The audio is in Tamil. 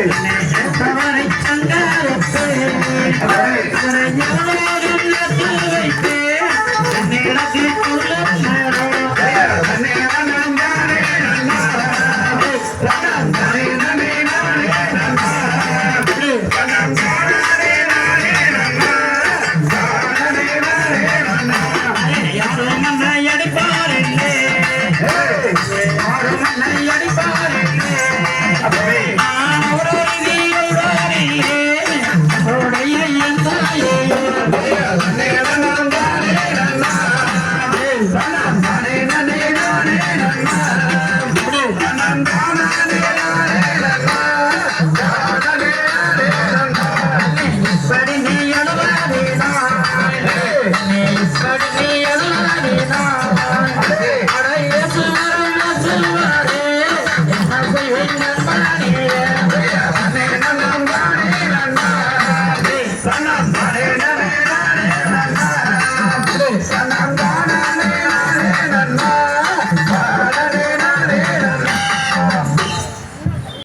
தவறை சங்காரத்தை வைத்து நிலத்தில் Hey! Ha ha ha!